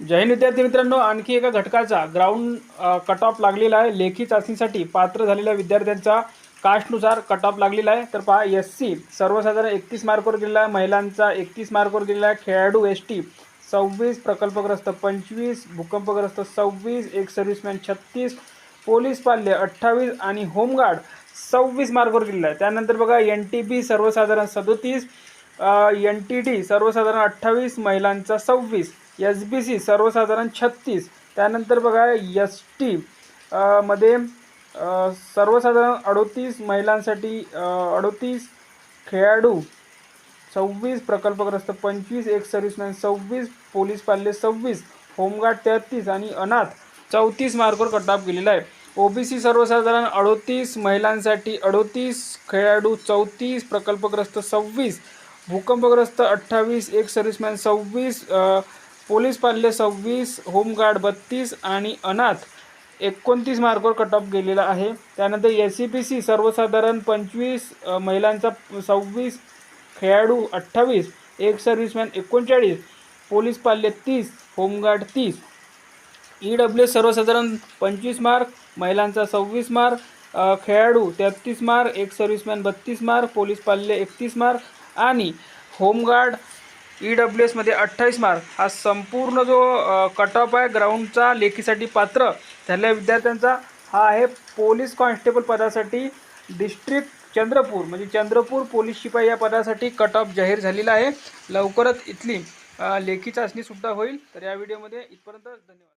जय हिंद विद्यार्थी मित्रांनो आणखी एका घटकाचा ग्राउंड कट ऑफ लागलेला आहे. लेखी चाचणीसाठी पात्र झालेल्या विद्यार्थ्यांचा कास्टनुसार कट ऑफ लागलेला आहे. तर पहा एस सी सर्वसाधारण एकतीस मार्कवर गेलेला आहे. महिलांचा एकतीस मार्कवर गेलेला आहे. खेळाडू एस टी सव्वीस प्रकल्पग्रस्त पंचवीस भूकंपग्रस्त सव्वीस एक सर्व्हिसमॅन छत्तीस पोलीस पाल्य अठ्ठावीस आणि होमगार्ड सव्वीस मार्कवर गेलेला आहे. त्यानंतर बघा एन टी बी सर्वसाधारण सदोतीस एन टी डी सर्वसाधारण अठ्ठावीस महिलांचा सव्वीस. एस बी सी सर्वसाधारण छत्तीस. त्यानंतर बघा एस टी मध्ये सर्वसाधारण अडोतीस महिलांसाठी अडोतीस खेळाडू सव्वीस प्रकल्पग्रस्त पंचवीस एक सर्व्हिसमॅन सव्वीस पोलीस पाल्य सव्वीस होमगार्ड तेहतीस आणि अनाथ. चौतीस मार्कवर कटाप ऑफ गेलेला आहे. ओबीसी सर्वसाधारण अडोतीस महिलांसाठी अडोतीस खेळाडू चौतीस प्रकल्पग्रस्त सव्वीस भूकंपग्रस्त अठ्ठावीस एक सर्व्हिसमॅन सव्वीस पोलीस पाल्य सव्वीस होमगार्ड बत्तीस आणि अनाथ एकोणतीस मार्कवर कट ऑफ गेलेला आहे. त्यानंतर एस सी पी सी सर्वसाधारण पंचवीस महिलांचा सव्वीस खेळाडू अठ्ठावीस एक सर्व्हिसमॅन एकोणचाळीस पोलीस पाल्य तीस होमगार्ड तीस. ई डब्ल्यू सर्वसाधारण पंचवीस मार्क महिलांचा सव्वीस मार्क खेळाडू तेहत्तीस मार्क एक सर्व्हिसमॅन बत्तीस मार्क पोलीस पाल्य एकतीस मार्क आणि होमगार्ड ई डब्ल्यू एसमध्ये अठ्ठावीस मार्क हा संपूर्ण जो कट ऑफ आहे ग्राउंडचा लेखीसाठी पात्र झालेल्या विद्यार्थ्यांचा हा आहे पोलीस कॉन्स्टेबल पदासाठी डिस्ट्रिक्ट चंद्रपूर. म्हणजे चंद्रपूर पोलीस शिपाई या पदासाठी कट ऑफ जाहीर झालेला आहे. लवकरच इथली लेखी चाचणीसुद्धा होईल. तर या व्हिडिओमध्ये इथपर्यंत धन्यवाद.